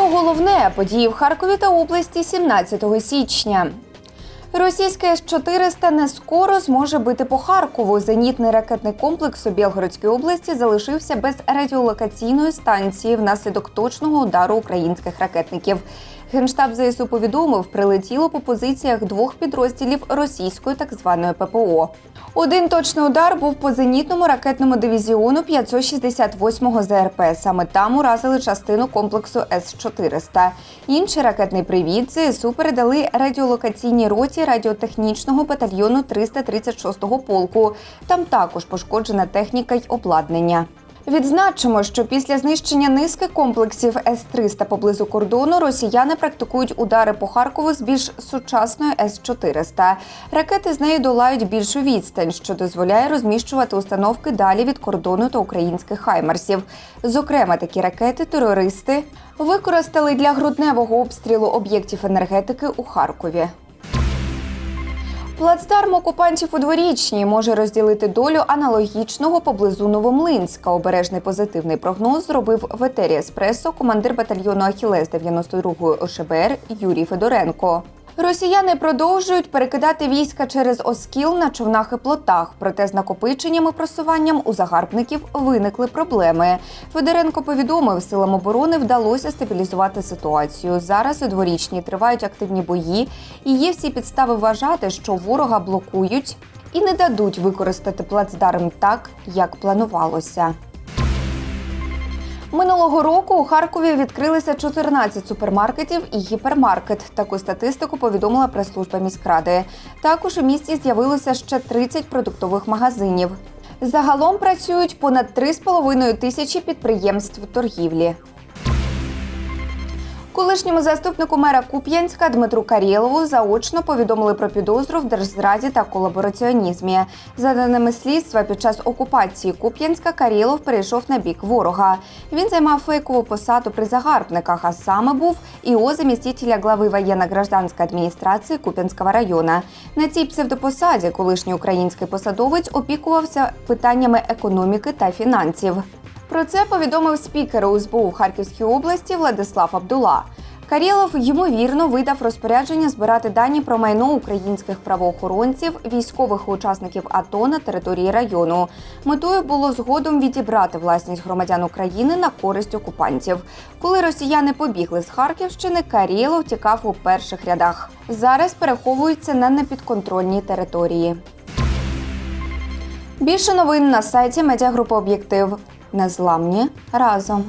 Про головне події в Харкові та області 17 січня. Російське С-400 не скоро зможе бити по Харкову. Зенітний ракетний комплекс у Білгородській області залишився без радіолокаційної станції внаслідок точного удару українських ракетників. Генштаб ЗСУ повідомив, прилетіло по позиціях двох підрозділів російської так званої ППО. Один точний удар був по зенітному ракетному дивізіону 568-го ЗРП. Саме там уразили частину комплексу С-400. Інший ракетний привіт ЗСУ передали радіолокаційній роті радіотехнічного батальйону 336-го полку. Там також пошкоджена техніка й обладнання. Відзначимо, що після знищення низки комплексів С-300 поблизу кордону росіяни практикують удари по Харкову з більш сучасної С-400. Ракети з нею долають більшу відстань, що дозволяє розміщувати установки далі від кордону та українських хаймерсів. Зокрема, такі ракети терористи використали для грудневого обстрілу об'єктів енергетики у Харкові. Плацдарм окупантів у дворічній може розділити долю аналогічного поблизу Новомлинська. Обережний позитивний прогноз зробив в етері Еспресо командир батальйону Ахілес 92-ї ОШБР Юрій Федоренко. Росіяни продовжують перекидати війська через Оскіл на човнах і плотах. Проте з накопиченням і просуванням у загарбників виникли проблеми. Федоренко повідомив, силам оборони вдалося стабілізувати ситуацію. Зараз у дворічні тривають активні бої, і є всі підстави вважати, що ворога блокують і не дадуть використати плацдарм так, як планувалося. Минулого року у Харкові відкрилися 14 супермаркетів і гіпермаркет. Таку статистику повідомила прес-служба міськради. Також у місті з'явилося ще 30 продуктових магазинів. Загалом працюють понад 3,5 тисячі підприємств торгівлі. Колишньому заступнику мера Куп'янська Дмитру Карєлову заочно повідомили про підозру в держзраді та колабораціонізмі. За даними слідства, під час окупації Куп'янська Карєлов перейшов на бік ворога. Він займав фейкову посаду при загарбниках, а саме був ІО замістителя глави воєнно-гражданської адміністрації Куп'янського району. На цій псевдопосаді колишній український посадовець опікувався питаннями економіки та фінансів. Про це повідомив спікер УСБУ в Харківській області Владислав Абдула. Карєлов ймовірно видав розпорядження збирати дані про майно українських правоохоронців, військових учасників АТО на території району. Метою було згодом відібрати власність громадян України на користь окупантів. Коли росіяни побігли з Харківщини, Карєлов тікав у перших рядах. Зараз переховується на непідконтрольній території. Більше новин на сайті медіагрупи Об'єктив. Незламні разом.